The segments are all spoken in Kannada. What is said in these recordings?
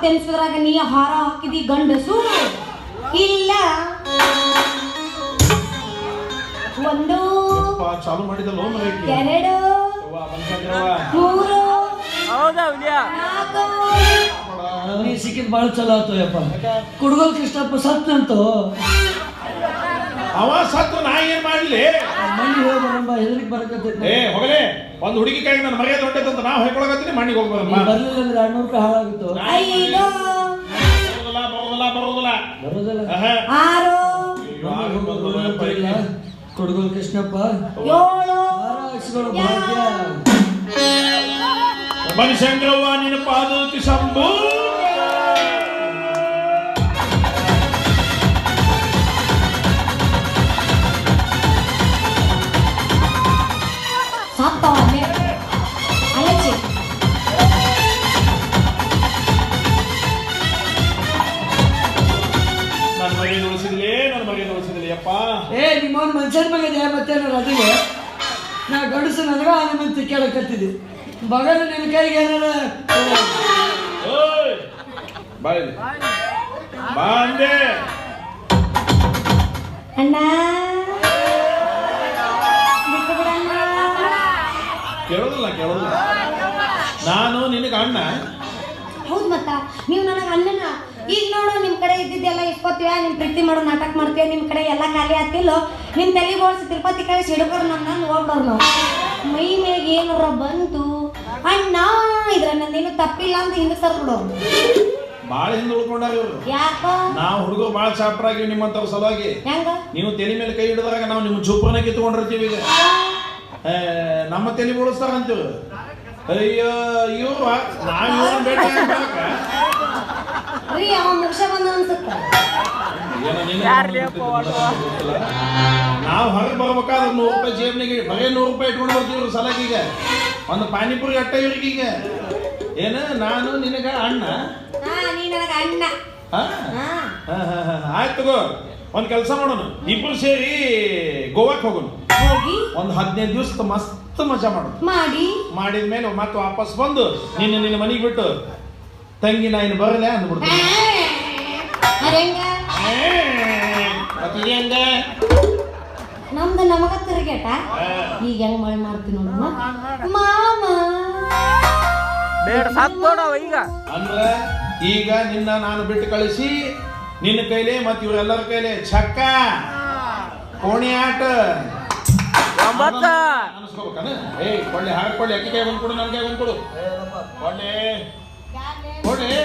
ಹತ್ತೆನ್ಸಿದ್ರಾಗ ನೀ ಹಾರ ಹಾಕಿದಿ ಗಂಡಸು ಇಲ್ಲ. ಒಂದು ಚಾಲು ಮಾಡಿದಲ್ಲ ಎರಡು ಮೂರು ನೀ ಸಿಕ್ಕಿದ್ ಬಹಳ ಚಲೋ ಆಯ್ತು ಯಪ್ಪ. ಕುಡ್ಗೋಲ್ ಕೃಷ್ಣಪ್ಪ ಸತ್ತಂತು ಅವ ಸತ್ತು ನಾ ಏನ್ ಮಾಡ್ಲಿ? ಮಣ್ಣಿ ಹೋಗಿ ಬರಂಬ ಹೆದರಿಕೆ ಬರಕತ್ತೈತಿ. ಏ ಹೋಗಲೇ. ಒಂದ್ ಹುಡುಗಿ ಕೈ ನನ್ನ ಮರ್ಯಾದೆ ಹೊಂಟೈತೆ ಅಂತ ನಾವು ಹೇಳ್ಕೊಳಕತ್ತೀನಿ ಮಣ್ಣಿಗೆ ಹೋಗ್ಬೋದು ಹೋಗ್ಬಾರಮ್ಮ ಬರ್ಲಿಲ್ಲ ಅಂದ್ರೆ ಎರಡ್ನೂರು ರೂಪಾಯಿ ಹಾಳಾಗಿತ್ತು? ಐದು ಬರೋದಿಲ್ಲ ಬರೋದಿಲ್ಲ ಬರೋದಿಲ್ಲ. ಬರೋದಲ್ಲ. ಆಹಾ. ಆರು. ಕೊಡಗೋಲ್ ಕೃಷ್ಣಪ್ಪ. ಏಳು. ಹಾರ ಹಾಕ್ಸ್ಕೊಳ್ಳೋ ಭಾಗ್ಯ. ನಿನ್ನ ಪಾದೋತಿ ಶಂಭು ಆನಂದ ಕೇಳಕತ್ತಿದ್ದೆ. ಬಗಲು ನಿನ್ನ ಕೈಗೆ ಏನಾರ. ಅಣ್ಣ. ಕೇಳೋದಿಲ್ಲ ಕೇಳೋದಿಲ್ಲ. ನಾನು ನಿನಗೆ ಅಣ್ಣ. ಹೌದು ಮತ್ತ ನೀವು ನನಗೆ ಅಣ್ಣನ. ಈಗ ನೋಡು ನಿಮ್ ಕಡೆ ಇದ್ದಿದ್ದೆಲ್ಲ ಇಸ್ಕೊತೀವ ನಿಮ್ ಪ್ರೀತಿ ಮಾಡೋ ನಾಟಕ ಮಾಡ್ತೀವಿ ನಿಮ್ ಕಡೆ ಎಲ್ಲ ಖಾಲಿ ಆಗ್ತಿಲ್ಲೋ? ನಿಮ್ ತಲೆಗೆ ಬೋಳ್ಸಿ ತಿರುಪತಿ ಕಳಿಸಿ ಹಿಡ್ಕೊರ್ ನನ್ನ ನಾನು ನಾವು. ಮೈ ಮ್ಯಾಗ ಏನಾರ ಬಂತು ಅಣ್ಣ ಇದ್ರ ನಂದೇನು ತಪ್ಪಿಲ್ಲ ಅಂತ ಹಿಂದೆ ಸರ್ ಬಿಡೋರು ಬಾಳ ಹಿಂದೆ ಉಳ್ಕೊಂಡಾರ ಇವ್ರು. ಯಾಕೋ? ನಾವು ಹುಡುಗ ಬಾಳ ಚಾಪ್ರಾಗಿ ನಿಮ್ಮಂತವ್ರ ಸಲುವಾಗಿ. ಹೆಂಗ? ನೀವು ತಲೆ ಮೇಲೆ ಕೈ ಹಿಡಿದಾಗ ನಾವು ನಿಮ್ಮ ಚೂಪನ ಕಿತ್ಕೊಂಡಿರ್ತೀವಿ ಈಗ. ಏ, ನಮ್ಮ ತಲೆ ಬೋಳಿಸ್ತಾರ ಅಂತೀವಿ ಅಯ್ಯೋ ಇವ್ರು ನಾವ್ ಇವ್ರನ್ನ ಭೇಟಿ ಆಗ್ಬೇಕಾ? ರೀ ಅವ ಮುಗಿಸ ಬಂದ ಅನ್ಸುತ್ತ. ನಾವು ಹೊರಗೆ ಬರ್ಬೇಕಾದ್ರೆ ನೂರು ರೂಪಾಯಿ ಜೇಬ್ನಿಗೆ ಬರೀ ನೂರು ರೂಪಾಯಿ ಇಟ್ಕೊಂಡು ಬರ್ತೀವಿ ಈಗ. ಒಂದು ಪಾನಿಪುರಿ ಅಟ್ಟ ಇವ್ರಿಗೀಗ ಈಗ. ಏನು? ನಾನು ನಿನಗ ಅಣ್ಣ? ಹಾ ನೀ ನನಗ ಅಣ್ಣ. ಹಾ? ಹಾ. ಹಾ, ಹಾ, ಹಾ. ಆಯ್ತು ತಗೋ ಒಂದ್ ಕೆಲಸ ಮಾಡೋಣ. ಇಬ್ರು ಸೇರಿ ಗೋವಾಕ್ ಹೋಗೋಣ. ಹೋಗಿ? ಒಂದ್ ಹದಿನೈದು ದಿವಸ ಮಸ್ತ್ ಮಜಾ ಮಾಡೋಣ. ಮಾಡಿ? ಮಾಡಿದ ಮೇಲೆ ಮತ್ತೆ ವಾಪಸ್ ಬಂದು ನಿನ್ನ ನಿನ್ನ ಮನೆಗೆ ಬಿಟ್ಟು ತಂಗಿ ನಾ ಇನ್ನು ಬರಲೇ ಅಂದ್ಬಿಡ್ತೀನಿ ಹೆಂಗ? ನಮ್ದು ನಮಗ ತಿರುಗೇಟ ಈಗ ಹೆಂಗ್ ಮಳೆ ಮಾಡ್ತೀನಿ ನೋಡಮ್ಮ ಮಾಮ. ಬೇಡ ಸತ್ ನೋಡವ ಈಗ. ಅಂದ್ರ ಈಗ ನಿನ್ನ ನಾನು ಬಿಟ್ಟು ಕಳಿಸಿ ನಿನ್ನ ಕೈಲಿ ಮತ್ತೆ ಇವರೆಲ್ಲರ ಕೈಲಿ ಚಕ್ಕ ಕೋಣಿ ಆಟ. ಒಂಬತ್ತ. ಏಯ್ ಏ ಕೊಳ್ಳಿ. ಹಾಕೊಳ್ಳಿ ಅಕ್ಕಿ ಕೈ ಬಂದ್ಕೊಡು ನನ್ನ ಕೈ ಬಂದ್ಕೊಡು. ಕೊಳ್ಳಿ. ಕೊಡ್ಲಿ.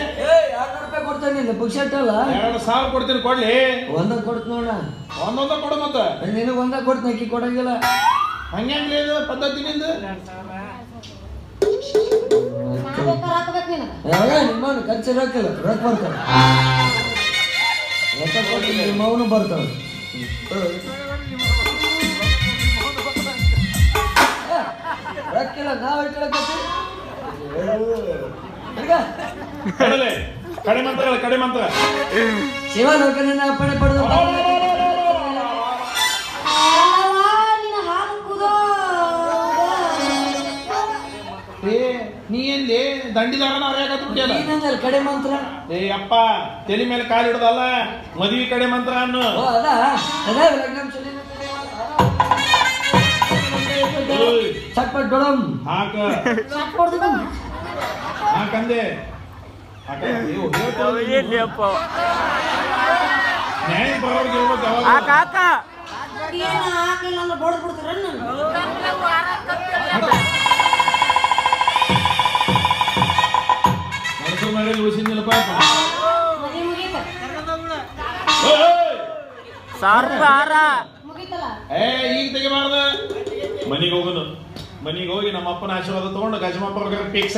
ಎರಡ್ನೂರು ರೂಪಾಯಿ ಕೊಡ್ತಾನೆ ನಿನ್ನ ಬುಕ್ ಅಲ್ಲ? ಎರಡು ಸಾವಿರ ಕೊಡ್ತೀನಿ ಕೊಡ್ಲಿ. ಒಂದ ಕೊಡ್ತ ನೋಡ. ಒಂದೊಂದ ಕೊಡು ಮತ್ತ. ನಿನಗೆ ಒಂದ ಕೊಡ್ತೀನಿ ಅಕ್ಕಿ ಕೊಡಂಗಿಲ್ಲ. ಇದು ಪದ್ಧತಿ ನಿಂದು? ಖರ್ಚು ರೊಕ್ಕ ಬರ್ತಾವ. ರೊಕ್ಕ ಕೊಡ್ತೀನಿ ನಿಮ್ಮವನು ಬರ್ತಾವೆ. ರೊಕ್ಕಿಲ್ಲ ನಾವು ಕಡಲೆ. ಕಡೆ ಮಂತ್ರ ಕಡೆ ಮಂತ್ರ. ಶಿವ ಲೋಕನ ಅಪ್ಪಣೆ ಪಡೆದು ನಿನ್ನ ಹಾಲು ಏ ನೀ ಎಲ್ಲಿ? ದಂಡಿದಾರನ ಕಡೆ ಮಂತ್ರ? ಏ ಅಪ್ಪ ತಲೆ ಮೇಲೆ ಕಾಲು ಹಿಡ್ದಲ್ಲ ಮದುವೆ ಕಡೆ ಮಂತ್ರ ಅನ್ನು. ಚಟ್ಪಟ್ ಡೊಡಮ್ ಹಾಕ. ನ್ಯಾಯ ಬರೋರ್ಗೆ ಇರ್ಬೇಕು ಕಾಕ? ಏನು ಮನಸ್ಸು! ಸಾವಿರ ಏ ಈಗ ತೆಗಿಬಾರ್ದ. ಮನೆಗೆ ಹೋಗೋನು ಮನಿಗೆ ಹೋಗಿ ನಮ್ಮ ಅಪ್ಪನ ಆಶೀರ್ವಾದ ತಗೊಂಡು ಗಜಮಪ್ಪ ಫಿಕ್ಸ್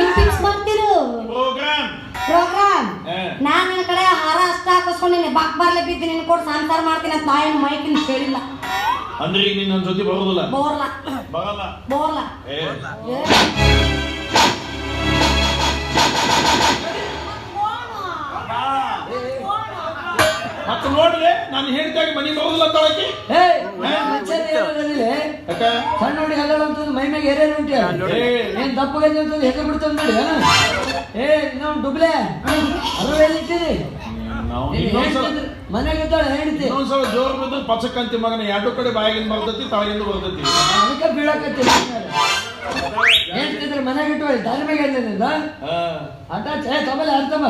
ಏನ್ ಫಿಕ್ಸ್ ಮಾಡ್ತಿರು. Program program. ನಾನ್ ನಿನ್ನ ಕಡೆ ಹಾರ ಅಷ್ಟ ಹಾಕಿಸ್ಕೊಂಡಿನಿ. ಬಾಕ್ ಬರ್ಲೆ ಬಿದ್ದು ನಿನ್ ಕೊಟ್ಟು ಸಂಸಾರ ಮಾಡ್ತೀನಿ ಅಂತ ತಾಯಿನ ಮೈಕಿನ ಕೇಳಿಲ್ಲ ಅಂದ್ರೆ ಈಗ ನಿನ್ನ ಜೊತೆ ಬರೋದಿಲ್ಲ? ಬೋರ್ಲ. ಬರಲ್ಲ. ಬೋರ್ಲ. ನೋಡಿ ಹಗಲ ಅಂತಂದು ಮೈ ಮ್ಯಾಗ ಏರೇನು ಏ ಏನ್ ದಪ್ಪಗಂಜ ಅಂತಂದು ಹೆಸರು ಬಿಡ್ತಾನೆ ನೋಡಿ ಏನ? ಏ ಡುಬ್ಲೆ. ನಾವು ನೀನ್ ಇನ್ನೊಂದ್ಸಲ ಹೇಳ್ತಿದ್ರು, ಮನೆಗೆ ಇದ್ದಾಳೆ ಹೇಳ್ತಿ. ಇನ್ನೊಂದ್ಸಲ ಜೋರ್ ಬಿದ್ದು ಪಚಕ್ಕಂತಿ ಮಗನ ಎರಡು ಕಡೆ ಬಾಯಿಗಿಂದ ಬರ್ತೈತಿ ತಳಗಿಂದ ಬರ್ತೈತಿ. ಅದಕ್ಕೆ ಬೀಳಕತ್ತಿ. ಹೇಳ್ತಿದ್ರೆ ಮನೆಗೆ ಇಟ್ಟು ದಾರಿ ಮೇಲೆ ಎಲ್ಲಿಂದ ಹಾ. ಆಟ ಛೇ ತಮ್ಮಲ್ಲಿ ಅರ್ಥಮ್ಮ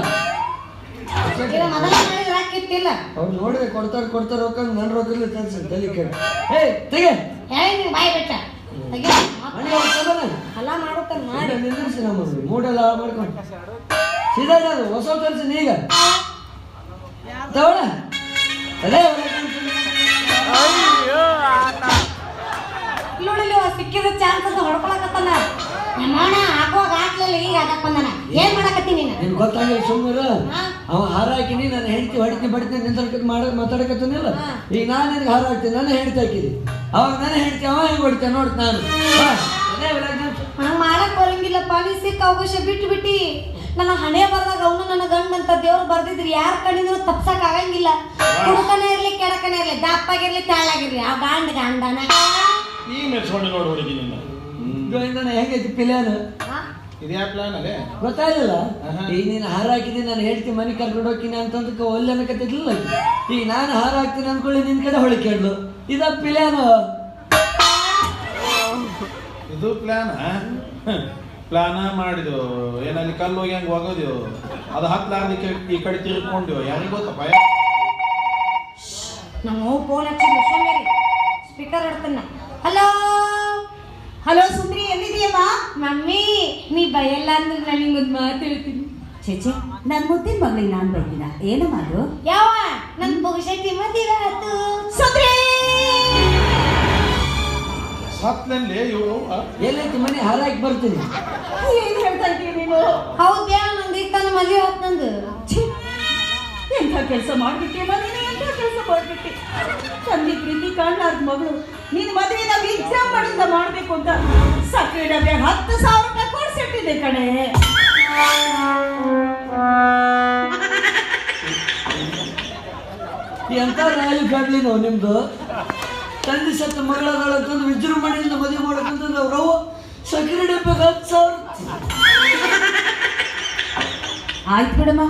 ಈಗ ಮೊದಲ ಮಾಡಿದ್ರೆ ಹಾಕಿತ್ತಿಲ್ಲ ಅವ್ರು ನೋಡಿದ್ರೆ ಕೊಡ್ತಾರೆ ಕೊಡ್ತಾರೆ ರೊಕ್ಕ ನನ್ನ ರೊಕ್ಕ ಇಲ್ಲ ತನ್ಸಿ ತಲೆ ಕೇಳಿ ಏಯ್ ತೆಗೆ. ಬಾಯಿ ಬಿಟ್ಟ. ಹಲ ಮಾಡುತ್ತಾನ ಮಾಡಿ. ನಮ್ಮ ಮೂಡೆಲ್ಲ ಹಾಳ್ ಮಾಡ್ಕೊಂಡು. ಸೀದಾ ಅದು ಹೊಸ ತರಿಸಿ ನೀಗ ತಗೊಳ ಅದೇ ಅಯ್ಯೋ ಆಟ ನೋಡಿ ಸಿಕ್ಕಿದ ಚಾನ್ಸ್ ಅಂತ ಹೊಡ್ಕೊಳಕತ್ತಾನ. ಹಾಕುವಾಗ ಹಾಕ್ಲಿಲ್ಲ ಈಗ ಹಾಕಕ್ ಬಂದಾನ. ಏನ್ ಮಾಡಕತ್ತಿ ನೀನು? ಗೊತ್ತಾಗಿಲ್ಲ ಸುಮ್ಮನೆ ಅವ ಹಾರ ಹಾಕಿನಿ ನಾನು ಹೆಂಡತಿ ಹೊಡಿತೀನಿ ಬಡಿತೀನಿ ನಿಂತ ಮಾಡ ಮಾತಾಡಕತ್ತಾನಿಲ್ಲ. ಈಗ ನಾನು ನಿನ್ಗೆ ಹಾರ ಹಾಕ್ತೀನಿ ನಾನು ಹೆಂಡತಿ ಅವಾಗ ನಾನು ಹೇಳ್ತೀನಿ ಅವ ಹೆಂಗ್ ಹೊಡಿತಾನೆ ನೋಡ್ ನಾನು. ಹಂಗ್ ಮಾಡಕ್ ಬರಂಗಿಲ್ಲಪ್ಪ ನೀ ಸಿಕ್ಕ ಅವಕಾಶ ಬಿಟ್ಟು ಬಿಟ್ಟಿ. ನನ್ನ ಹಣೆ ಬರ್ದಾಗ ಅವನು ನನ್ನ ಗಂಡ ಅಂತ ದೇವ್ರು ಬರ್ದಿದ್ರಿ ಯಾರ ಕಡೆಯಿಂದ ತಪ್ಸಕ್ ಆಗಂಗಿಲ್ಲ. ಕುಡುಕನ ಇರ್ಲಿ ಕೆಡಕನ ಇರ್ಲಿ ದಪ್ಪಾಗಿರ್ಲಿ ತೆಳ್ಳಾಗಿರ್ಲಿ ಆ ಗಾಂಡ್ ಗಾಂಡನ. ಈ ಮೆಚ್ಕೊಂಡು ನೋಡಿ ಹುಡುಗಿ ನಿನ್ನ. ಗೋವಿಂದಣ್ಣ ಹೆಂಗೈತಿ ಪಿಲ್ಯಾನ? ಇದ್ಯಾ ಪ್ಲಾನ್ ಅಲ್ಲೇ. ಈಗ ನೀನು ಹಾರ ಹಾಕಿದ್ದೀನಿ ನಾನು ಹೇಳ್ತೀನಿ ಮನೆ ಕರ್ಕೊಂಡು ಹೋಗ್ತೀನಿ ಅಂತಂದಕ್ಕೆ ಒಲ್ಲೆ ಅನ್ನಕತ್ತಿರ್ಲಿಲ್ಲ. ಈಗ ನಾನು ಹಾರ ಹಾಕ್ತೀನಿ ಅನ್ಕೊಳ್ಳಿ ನಿನ್ ಕಡೆ ಹೊಳಿ ಕೇಳು ಇದ ಪ್ಲಾನ್ ಇದು ಪ್ಲಾನ್ ಪ್ಲಾನ ಮಾಡಿದ್ವು ಏನಲ್ಲಿ ಕಲ್ಲು ಹೋಗಿ ಹಂಗೆ ಹೋಗೋದು ಅದು ಹತ್ಲಾರ್ದಕ್ಕೆ ಈ ಕಡೆ ತಿರ್ಕೊಂಡು ಯಾರಿಗೆ ಗೊತ್ತಪ್ಪ? ನಮ್ಮ ಫೋನ್ ಹಚ್ಚಿದ್ಲು ಸೋಮೇರಿ. ಸ್ಪೀಕರ್ ಇಡ್ತಾನ ಹಲೋ ಹಲೋ ಸುಂದ್ರಿ ಎಲ್ಲಿದೀಯಮ್ಮ ಮಮ್ಮಿ ನೀ ಬಯಲ್ಲ ಅಂದ್ರೆ ನಾನು ನಿಂಗೊಂದು ಮಾತು ಹೇಳ್ತೀನಿ. ಚೇಚೆ ನನ್ನ ಮುದ್ದಿನ ಮಗಳಿಗೆ ನಾನು ಬೈದಿನ ಏನು ಮಾಡು ಯಾವ ನನ್ನ ಬಹುಶಃ ಮದುವೆ ಆತು ಸುಂದ್ರಿ! ಎಲ್ಲೈತಿ ಮನೆ ಹಾರಾಗಿ ಬರ್ತೀನಿ. ಏನ್ ಹೇಳ್ತಾ ಇದ್ದೀಯ ನೀನು? ಹೌದ್ಯಾ ನಂದು ಈಗ ತಾನು ಮದುವೆ ಆತ್ ನಂದು. ಛೀ, ಎಂಥ ಕೆಲಸ ಮಾಡ್ಬಿಟ್ಟೆ ಎಂಥ ಕೆಲಸ ಮಾಡ್ಬಿಟ್ಟೆ? ತಂದೆ ಪ್ರೀತಿ ಕಾಣ್ಲಾರ್ದ ಮಗಳು. ನೀನು ಮದುವೆನ ವಿಜೃಂಭಣೆಯಿಂದ ಮಾಡಬೇಕು ಅಂತ ಸಕ್ಕರೆ ಡಬ್ಬೆ ಹತ್ತು ಸಾವಿರ ರೂಪಾಯಿ ಕೊಡ್ಸಿಟ್ಟಿದೆ ಕಣೆ. ಎಂತ ರಾಯಲ್ ಫ್ಯಾಮಿಲಿನೋ ನಿಮ್ದು? ತಂದೆ ಸತ್ತ ಮಗಳದಾಳ ಅಂತಂದು ವಿಜೃಂಭಣೆಯಿಂದ ಮದುವೆ ಮಾಡಕ್ಕಂತಂದು ಅವ್ರು ಸಕ್ಕರೆ ಡಬ್ಬೆ ಹತ್ತು ಸಾವಿರ. ಆಯ್ತು ಬಿಡಮ್ಮ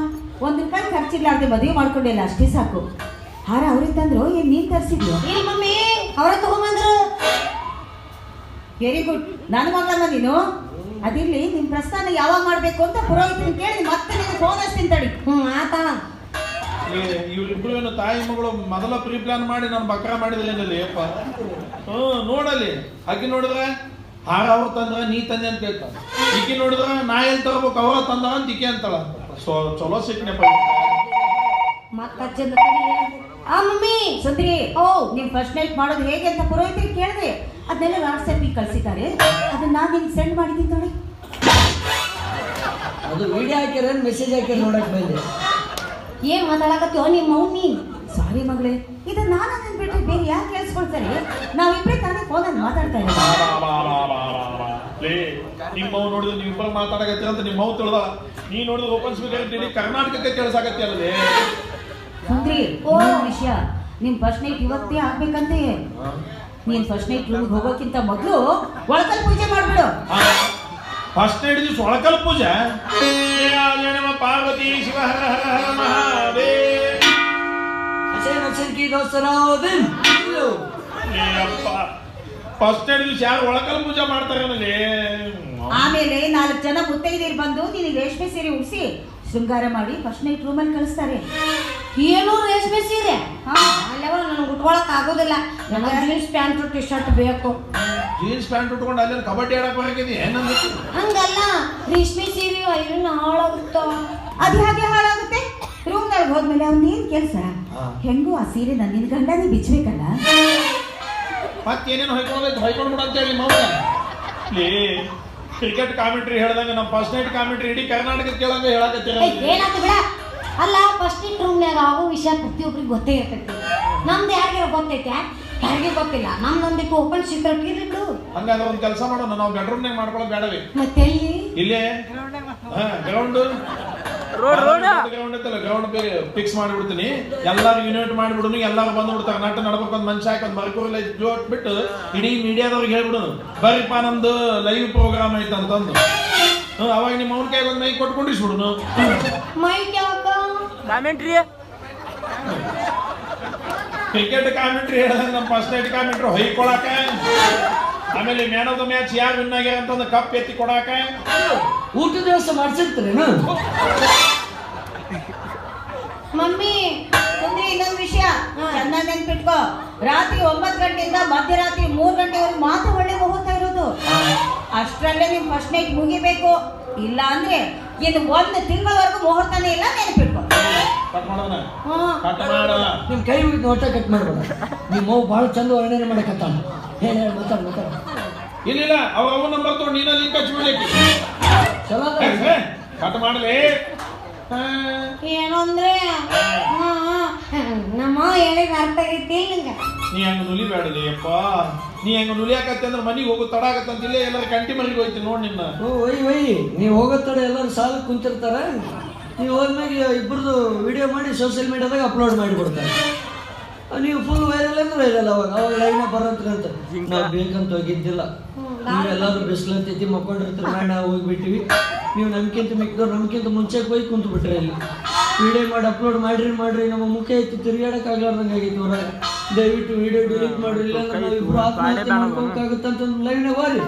ಒಂದು ರೂಪಾಯಿ ಖರ್ಚಿರ್ಲಾರ್ದೆ ಮದುವೆ ಮಾಡ್ಕೊಂಡಿಲ್ಲ ಅಷ್ಟೇ ಸಾಕು. ಹಾರ ಅವ್ರಿಗೆ ತಂದ್ರು ಏನ್ ನೀನ್ ತರಿಸಿದ್ಲು ಮಮ್ಮಿ ಅವರ ತಗೊಂಬಂದ್ರು ವೆರಿ ಗುಡ್ ನನ್ನ ಮಗಳನ್ನ ನೀನು? ಅದಿರ್ಲಿ ನಿಮ್ ಪ್ರಸ್ಥಾನ ಯಾವಾಗ ಮಾಡ್ಬೇಕು ಅಂತ ಪುರೋಹಿತನ ಕೇಳಿ ಮತ್ತೆ ನಿನ್ ಫೋನ್ ಹಚ್ತೀನಿ ತಡಿ. ಹ್ಮ್ ಆತ. ಇವ್ರಿಬ್ರು ತಾಯಿ ಮಗಳು ಮೊದಲ ಪ್ರೀ ಪ್ಲಾನ್ ಮಾಡಿ ನಾನು ಬಕ್ರ ಮಾಡಿದ್ಲೇನಲ್ಲಿ ಅಪ್ಪ ಹ್ಞೂ ನೋಡಲಿ ಅಕ್ಕಿ ನೋಡಿದ್ರೆ ಹಾರ ಅವ್ರು ತಂದ್ರ ನೀ ತಂದೆ ಅಂತ ಕೇಳ್ತಾಳ ಈಕಿ ನೋಡಿದ್ರ ನಾ ಎಲ್ಲಿ ತಗೋಬೇಕು ಅವ್ರ ತಂದ ಅಂತ ಈಕೆ ಅಂತಾಳ. ಸೊ ಚಲೋ ಸಿಕ್ನಪ್ಪ ಮತ್ತ ಆ ಮಮ್ಮಿ! ಸುಂದ್ರಿ ಓ! ನೀನ್ ಫಸ್ಟ್ ನೈಟ್ ಮಾಡೋದು ಹೇಗೆ ಅಂತ ಪುರೋಹಿತರಿಗೆ ಕೇಳಿದೆ. ಅದನ್ನೆಲ್ಲ ವಾಟ್ಸಪ್ಪಿಗೆ ಕಳ್ಸಿದ್ದಾರೆ. ಅದನ್ನ ನಾನು ನಿನ್ಗೆ ಸೆಂಡ್ ಮಾಡಿದ್ದೀನಿ ನೋಡಿ ಅದು ವಿಡಿಯೋ ಹಾಕಿರೋ ಮೆಸೇಜ್ ಹಾಕ್ಯಾರ ನೋಡಕ್ ಬಂದೆ. ಏನ್ ಮಾತಾಡಕತ್ತೀವೋ ನಿಮ್ಮ ಮೌನಿ? ಸಾರಿ ಮಗಳೇ ಇದು ನಾನು ಅದನ್ನ ಬಿಟ್ಟರೆ ಬೇರೆ ಯಾರು ಕೇಳಿಸ್ಕೊಳ್ತಾರೆ? ನಾವಿಬ್ಬರೇ ತಾನೇ ಫೋನಲ್ಲಿ ಮಾತಾಡ್ತಾ ಇದ್ದೀವಿ ನಿಮ್ಮ ನಿಮ್ಮವ್ ನೋಡಿದ್ರೆ ನೀವು ಇಬ್ಬರು ಮಾತಾಡಕತ್ತೀರ ಅಂತ ನಿಮ್ಮವ್ ತಿಳಿದ ನೀ ನೋಡಿದ್ರೆ ಓಪನ್ ಸ್ಪೀಕರ್ ಕರ್ನಾಟಕಕ್ಕೆ ಆಗತ್ತೆ ಅಲ್ಲದೆ ಸುಂದ್ರಿ ಓ. ಇನ್ನೊಂದ್ ವಿಷಯ. ನಿಮ್ ಫಸ್ಟ್ ನೈಟ್ ಇವತ್ತೇ ಆಗ್ಬೇಕಂತೆ ನೀನ್ ಫಸ್ಟ್ ನೈಟ್ ರೂಮ್ಗೆ ಹೋಗೋಕ್ಕಿಂತ ಮೊದಲು ಒಳಕಲ್ ಪೂಜೆ ಮಾಡ್ಬಿಡು. ಫಸ್ಟ್ ನೈಟ್ ದಿವಸ ಒಳಕಲ್ ಪೂಜೆ? ಪಾರ್ವತಿ ಶಿವ ಹರ ಹರ ಹರ ಮಹಾದೇವ್. ಫಸ್ಟ್ ನೈಟ್ ದಿವಸ ಯಾರು ಒಳಕಲ್ ಪೂಜೆ ಮಾಡ್ತಾರೆ ನನಗೆ? ಆಮೇಲೆ ನಾಲ್ಕು ಜನ ಮುತ್ತೈದೀರ್ ಬಂದು ನಿನಗೆ ರೇಷ್ಮೆ ಸೀರೆ ಉಡಿಸಿ ಶೃಂಗಾರ ಮಾಡಿ ಫಸ್ಟ್ ನೈಟ್ ರೂಮಲ್ಲಿ ಕಳಿಸ್ತಾರೆ. ಏನು ರೇಷ್ಮೆ ಸೀರೆ ಹಾ. ಅಲ್ಲೆವ ನನಗೆ ಉಟ್ಕೊಳಕ್ ಆಗೋದಿಲ್ಲ. ನನಗೆ ಜೀನ್ಸ್ ಪ್ಯಾಂಟ್ ಟಿ ಶರ್ಟ್ ಬೇಕು. ಜೀನ್ಸ್ ಪ್ಯಾಂಟ್ ಉಟ್ಕೊಂಡು ಅಲ್ಲಿ ಕಬಡ್ಡಿ ಆಡಕ್ ಏನಂದ್ರೆ ಹಂಗಲ್ಲ. ರೇಷ್ಮೆ ಸೀರೆ ಐರನ್ ಹಾಳಾಗುತ್ತೋ? ಅದು ಹಾಗೆ ಹಾಳಾಗುತ್ತೆ? ರೂಮ್ನಾಗ ಹೋದ್ಮೇಲೆ ಅವ್ನ ಏನ್ ಕೆಲಸ? ಹೆಂಗೂ ಆ ಸೀರೆ ನಿನ್ ಗಂಡನೇ ಬಿಚ್ಚಬೇಕಲ್ಲ ಮತ್ತೇನೇನು ಹೊಯ್ಕೊಂಡೈತೆ ಹೊಯ್ಕೊಂಡು ಬಿಡ ಅಂತ ಹೇಳಿ ಲೇ ಕ್ರಿಕೆಟ್ ಕಾಮೆಂಟ್ರಿ ಹೇಳ್ದಂಗ ನಮ್ಮ ಫಸ್ಟ್ ನೈಟ್ ಕಾಮೆಂಟ್ರಿ ಇಡೀ ಕರ್ನಾಟಕ ಕೇಳಂಗ ಹೇಳಕತ್ತೀರ? ಏನಾಯ್ತು ಬಿಡ. ಅಲ್ಲ ಫಸ್ಟ್ ರೂಮ್ ರೂಮ್ನ್ಯಾಗ ಆಗೋ ವಿಷಯ ಪ್ರತಿಯೊಬ್ಬರಿಗೆ ಗೊತ್ತೇ ಇರ್ತೈತಿ. ನಮ್ದು ಯಾರಿಗೆ ಗೊತ್ತೈತೆ? ಯಾರಿಗೆ ಗೊತ್ತಿಲ್ಲ. ನಮ್ದೊಂದಿಟ್ಟು ಓಪನ್ ಸೀಕ್ರೆಟ್ ಇರ್ಬಿಟ್ಟು ಹಂಗಾದ್ರೆ ಒಂದು ಕೆಲಸ ಮಾಡೋಣ ನಾವು ಬೆಡ್ರೂಮ್ನಾಗ ಮಾಡ್ಕೊಳ್ಳೋದು ಬೇಡವಿ? ಮತ್ತೆ ಎಲ್ಲಿ? ಇಲ್ಲೇ? ಹಾ ಗ್ರೌಂಡ್ ರೋಡ್ ರೋಡ್ ಗ್ರೌಂಡ್ ಐತಲ್ಲ ಗ್ರೌಂಡ್ ಫಿಕ್ಸ್ ಮಾಡಿಬಿಡ್ತೀನಿ. ಎಲ್ಲರೂ ಯೂನಿಟ್ ಮಾಡಿಬಿಡುನು ಎಲ್ಲಾರು ಬಂದ್ಬಿಡ್ತಾರೆ. ನಟ ನಡ್ಬೇಕು ಒಂದು ಮನುಷ್ಯ ಹಾಕಿ ಒಂದು ಜೋಟ್ ಬಿಟ್ಟು ಇಡೀ ಮೀಡಿಯಾದವ್ರಿಗೆ ಹೇಳ್ಬಿಡುನು ಬರ್ರಿಪ್ಪ ನಮ್ದು ಲೈವ್ ಪ್ರೋಗ್ರಾಮ್ ಐತೆ ಅಂತಂದು ಅವಾಗ ನಿಮ್ಮ ಅವ್ನ ಕೈಗೆ ಒಂದು ಮೈ ಕೊಟ್ಕೊಂಡಿಸ್ಬಿಡುನು ಮೈಕ್ ಯಾಕ ಕಾಮೆಂಟ್ರಿ ಕ್ರಿಕೆಟ್ ಕಾಮೆಂಟ್ರಿ ಹೇಳಿದ್ರೆ ನಮ್ಮ ಫಸ್ಟ್ ನೈಟ್ ಕಾಮೆಂಟ್ರಿ ಹೊಯ್ಕೊಳಕ. ಆಮೇಲೆ ಮ್ಯಾನ್ ಆಫ್ ದ ಮ್ಯಾಚ್ ಯಾರು ವಿನ್ ಆಗ್ಯಾರ ಅಂತಂದು ಕಪ್ ಎತ್ತಿ ಕೊಡಾಕ. ಊಟ ವ್ಯವಸ್ಥೆ ಮಾಡ್ಸಿರ್ತಾರೆ ಮಮ್ಮಿ ಅಂದ್ರೆ ಇನ್ನೊಂದು ವಿಷಯ. ಚೆನ್ನಾಗಿ ನೆನ್ಪಿಟ್ಕೋ. ರಾತ್ರಿ ಒಂಬತ್ತು ಗಂಟೆಯಿಂದ ಮಧ್ಯರಾತ್ರಿ ಮೂರು ಗಂಟೆವರೆಗೆ ಮಾತ್ರ ಒಳ್ಳೆ ಮುಹೂರ್ತ ಇರೋದು. ಅಷ್ಟರಲ್ಲೇ ನಿಮ್ ಫಸ್ಟ್ ನೈಟ್ ಮುಗಿಬೇಕು. ಇಲ್ಲ ಅಂದ್ರೆ ಇನ್ನು ಒಂದು ತಿಂಗಳವರೆಗೂ ಮುಹೂರ್ತನೇ ಇಲ್ಲ ನೆನ್ಪಿಟ್ಕೋ. ಕಟ್ ಮಾಡೋಣ ಹಾ. ಕಟ್ ಮಾಡೋಣ ನಿಮ್ ಕೈ ಮುಗಿದು ಹೊಟ್ಟೆ ಕಟ್ ಮಾಡ್ಬೇಡ. ನಿಮ್ಮ ಮಗು ಭಾಳ ಚಂದ ವರ್ಣನೆ ಮಾಡಕತ್ತ ಹೇಳಿ ಹೇಳಿ ಮಾತಾಡ ಮಾತಾಡ. ಇಲ್ಲ ಇಲ್ಲ ಅವ ಅವನ ನಂಬರ್ ತಗೊಂಡು ನೀನ ಲಿಂಕ್ ಹಚ್ಬಿಡ್ಲಿಕ್ಕೆ ಚಲೋ ಕಟ್ ಮಾಡಲಿ. ಏನು ಅಂದ್ರೆ. ನಮ್ಮ ಹೇಳಿದ ಅರ್ಥ ಆಗೈತಿ ನಿಂಗೆ. ನೀ ಹಂಗ ನುಲಿಬೇಡಲಿ ಅಪ್ಪ. ನೀ ಹೆಂಗ ನುಲಿಯಾಕತ್ತೆ ಅಂದ್ರೆ ಮನಿಗೆ ಹೋಗೋ ತಡ ಆಗತ್ತಂತ ಇಲ್ಲೇ ಎಲ್ಲರ ಕಂಟಿ ಮನೆಗೆ ಹೋಯ್ತು ನೋಡಿ ನಿನ್ನ. ಓ, ಒಯ್ ಒಯ್ ನೀವು ಹೋಗೋ ತಡೆ ಎಲ್ಲರೂ ಸಾಲ ಕುಂತಿರ್ತಾರ? ನೀವು ಹೋದ್ಮ್ಯಾಗ ಇಬ್ಬರದು ವಿಡಿಯೋ ಮಾಡಿ ಸೋಷಿಯಲ್ ಮೀಡಿಯಾದಾಗ ಅಪ್ಲೋಡ್ ಮಾಡಿಬಿಡ್ತಾರೆ ನೀವು ಫುಲ್ ವೈರಲ್ ಅಂದ್ರೆ ವೈರಲ್ ಅವಾಗ ಅವಾಗ ಲೈನ ಬರಂತ ನಾವು ಬೇಕಂತ ಹೋಗಿದ್ದಿಲ್ಲ. ನೀವೆಲ್ಲರೂ ಬಿಸಿಲಂತೈತಿ ಮಕ್ಕೊಂಡಿರ್ತೀರಿ ನಾವು ಹೋಗ್ಬಿಟ್ಟಿವಿ. ನೀವು ನಮ್ಕಿಂತ ಮಿಕ್ದವ್ರು, ನಮ್ಕಿಂತ ಮುಂಚೆ ಹೋಗಿ ಕುಂತು ಬಿಟ್ರಿ ಅಲ್ಲಿ ವಿಡಿಯೋ ಮಾಡಿ ಅಪ್ಲೋಡ್ ಮಾಡ್ರಿ ಮಾಡ್ರಿ. ನಮ್ಮ ಮುಖ ಇತ್ತು ತಿರುಗಾಡಕ್ ಆಗ್ಲಾರ್ದಂಗೆ ಆಗಿತ್ತು ಹೊರಗೆ. ದಯವಿಟ್ಟು ವಿಡಿಯೋ ಡಿಲೀಟ್ ಮಾಡ್ರಿ. ಇಲ್ಲ ನಮ್ಮ ಇಬ್ರು ಆತ್ಮಹತ್ಯೆ ಒಂದು ಲೈನ್ ಹೋರಿ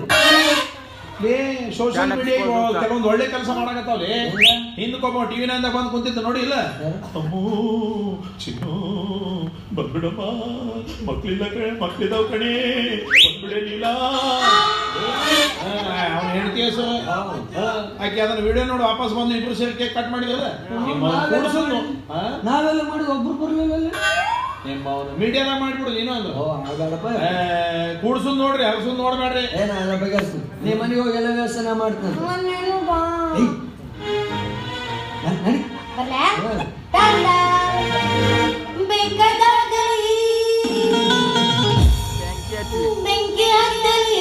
ಲೇ ಸೋಷಿಯಲ್ ಮೀಡಿಯಾ ಕೆಲವೊಂದು ಒಳ್ಳೆ ಕೆಲಸ ಮಾಡಕತ್ತಾವ್ರಿ. ಹಿಂದಕ್ಕೊಬ್ಬ ಟಿವಿನಿಂದ ಬಂದು ಕುಂತಿದ್ದೆ ನೋಡಿ ಇಲ್ಲ ಅಮ್ಮೋ ಚಿನ್ನೋ ಬಂದ್ಬಿಡಮ್ಮ. ಮಕ್ಳಿಲ್ಲ ಕಣೆ ಮಕ್ಳಿದಾವ್ ಕಣೆ. ಬಂದ್ಬಿಡಲಿಲ್ಲ ಅವ್ನ ಹೆಂಡತಿ ಹೆಸರು ಆಕೆ ಅದನ್ನ ವಿಡಿಯೋ ನೋಡಿ ವಾಪಸ್ ಬಂದು ಇಬ್ರು ಸೇರಿ ಕೇಕ್ ಕಟ್ ಮಾಡಿದಲ್ಲ? ಕೂಡ್ಸೋದು ನಾವೆಲ್ಲ ಮಾಡಿದ್ ಒಬ್ರು ಬರ್ಲಿಲ್ಲ? ನಿಮ್ಮ ಅವನು. ಮಾಡ್ಬಿಡು ನೀನು ಅಂದ್ರೆ ಓ ಆಗಲ್ಲಪ್ಪ ಕೂಡ್ಸೋದು ನೋಡ್ರಿ ಅರ್ಸೋದು ನೋಡ್ಬೇಡ್ರಿ. ಏನ ನಿಮ್ಮ ಮನೆಗೆ ಹೋಗಿ ಎಲ್ಲ ವ್ಯವಸ್ಥೆ ಮಾಡ್ತಾನೆ. ಬೆಂಕಿ ಹತ್ತಲಿ.